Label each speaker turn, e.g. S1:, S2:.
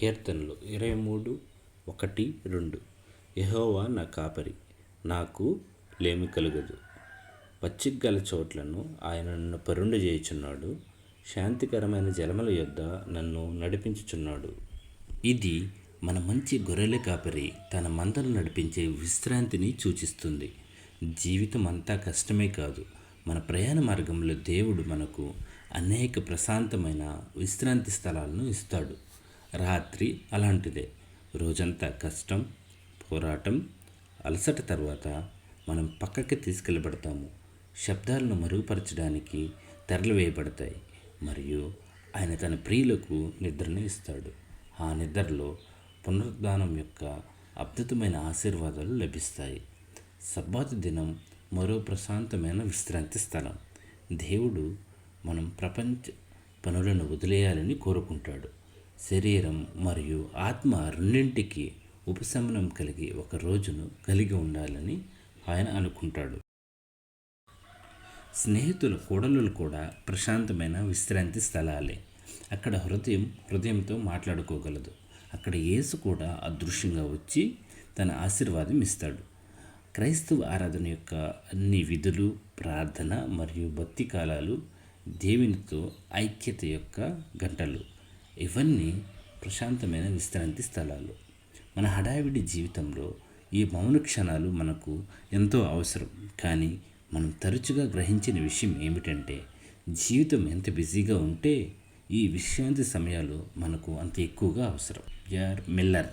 S1: కీర్తనలు. ఇరవై మూడు ఒకటి రెండు. యహోవా నా కాపరి నాకు లేమి కలుగదు. పచ్చిక గల చోట్లను ఆయన నన్ను పరుండు చేయుచున్నాడు. శాంతికరమైన జలముల యొద్ద నన్ను నడిపించుచున్నాడు. ఇది మన మంచి గొర్రెల కాపరి తన మందను నడిపించే విశ్రాంతిని సూచిస్తుంది. జీవితం అంతా కష్టమే కాదు. మన ప్రయాణ మార్గంలో దేవుడు మనకు అనేక ప్రశాంతమైన విశ్రాంతి స్థలాలను ఇస్తాడు. రాత్రి అలాంటిదే. రోజంతా కష్టం పోరాటం అలసట తర్వాత మనం పక్కకి తీసుకెళ్ళబడతాము. శబ్దాలను మరుగుపరచడానికి తెరలు వేయబడతాయి. మరియు ఆయన తన ప్రియులకు నిద్రను ఇస్తాడు. ఆ నిద్రలో పునరుద్ధానం యొక్క అద్భుతమైన ఆశీర్వాదాలు లభిస్తాయి. సబ్బాతు దినం మరో ప్రశాంతమైన విశ్రాంతి స్థలం. దేవుడు మనం ప్రపంచ పనులను వదిలేయాలని కోరుకుంటాడు. శరీరం మరియు ఆత్మ రెండింటికి ఉపశమనం కలిగి ఒక రోజును కలిగి ఉండాలని ఆయన అనుకుంటాడు. స్నేహితుల కూడలు కూడా ప్రశాంతమైన విశ్రాంతి స్థలాలే. అక్కడ హృదయం హృదయంతో మాట్లాడుకోగలదు. అక్కడ యేసు కూడా అదృశ్యంగా వచ్చి తన ఆశీర్వాదం ఇస్తాడు. క్రైస్తవ ఆరాధన యొక్క అన్ని విధులు ప్రార్థన మరియు భక్తి కాలాలు దేవునితో ఐక్యత యొక్క గంటలు. ఇవన్నీ ప్రశాంతమైన విశ్రాంతి స్థలాలు. మన హడావిడి జీవితంలో ఈ మౌన క్షణాలు మనకు ఎంతో అవసరం. కానీ మనం తరచుగా గ్రహించిన విషయం ఏమిటంటే జీవితం ఎంత బిజీగా ఉంటే ఈ విశ్రాంతి సమయాలు మనకు అంత ఎక్కువగా అవసరం. యార్ మిల్లర్.